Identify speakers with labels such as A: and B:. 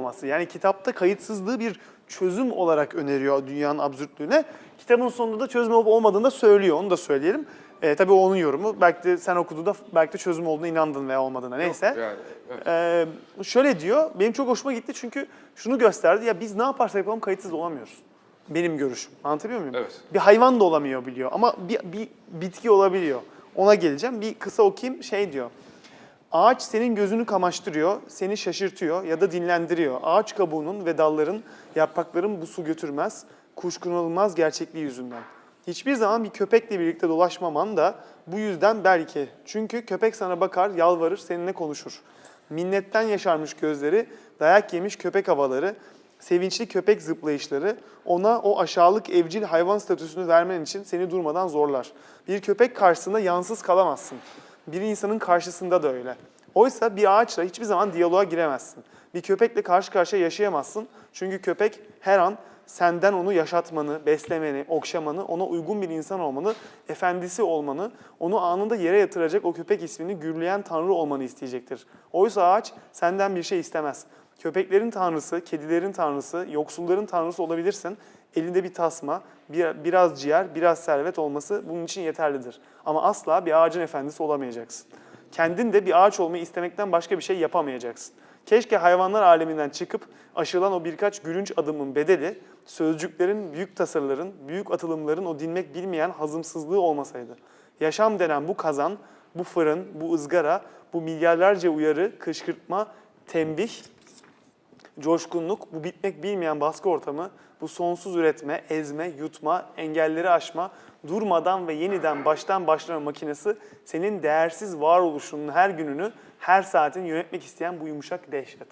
A: olması. Yani kitapta kayıtsızlığı bir çözüm olarak öneriyor dünyanın absürtlüğüne. Kitabın sonunda da çözüm olup olmadığını da söylüyor. Onu da söyleyelim. E, tabii o onun yorumu. Belki de sen okuduğunda belki de çözüm olduğuna inandın veya olmadığına. Neyse.
B: Yani, evet.
A: Ee, şöyle diyor, benim çok hoşuma gitti çünkü şunu gösterdi. Ya biz ne yaparsak yapalım kayıtsız olamıyoruz. Benim görüşüm. Anlatabiliyor muyum?
B: Evet.
A: Bir hayvan da olamıyor biliyor ama bir, bir bitki olabiliyor. Ona geleceğim. Bir kısa okuyayım. Şey diyor. Ağaç senin gözünü kamaştırıyor, seni şaşırtıyor ya da dinlendiriyor. Ağaç kabuğunun ve dalların, yaprakların bu su götürmez, kuşkunulmaz gerçekliği yüzünden. Hiçbir zaman bir köpekle birlikte dolaşmaman da bu yüzden belki. Çünkü köpek sana bakar, yalvarır, seninle konuşur. Minnetten yaşarmış gözleri, dayak yemiş köpek havaları, sevinçli köpek zıplayışları ona o aşağılık evcil hayvan statüsünü vermen için seni durmadan zorlar. Bir köpek karşısında yansız kalamazsın. Bir insanın karşısında da öyle. Oysa bir ağaçla hiçbir zaman diyaloğa giremezsin. Bir köpekle karşı karşıya yaşayamazsın. Çünkü köpek her an senden onu yaşatmanı, beslemeni, okşamanı, ona uygun bir insan olmanı, efendisi olmanı, onu anında yere yatıracak o köpek ismini gürleyen tanrı olmanı isteyecektir. Oysa ağaç senden bir şey istemez. Köpeklerin tanrısı, kedilerin tanrısı, yoksulların tanrısı olabilirsin. Elinde bir tasma, bir, biraz ciğer, biraz servet olması bunun için yeterlidir. Ama asla bir ağacın efendisi olamayacaksın. Kendin de bir ağaç olmayı istemekten başka bir şey yapamayacaksın. Keşke hayvanlar aleminden çıkıp aşılan o birkaç gülünç adımın bedeli, sözcüklerin, büyük tasarıların, büyük atılımların o dinmek bilmeyen hazımsızlığı olmasaydı. Yaşam denen bu kazan, bu fırın, bu ızgara, bu milyarlarca uyarı, kışkırtma, tembih, coşkunluk, bu bitmek bilmeyen baskı ortamı, bu sonsuz üretme, ezme, yutma, engelleri aşma, durmadan ve yeniden baştan başlama makinesi senin değersiz varoluşunun her gününü, her saatin yönetmek isteyen bu yumuşak dehşet.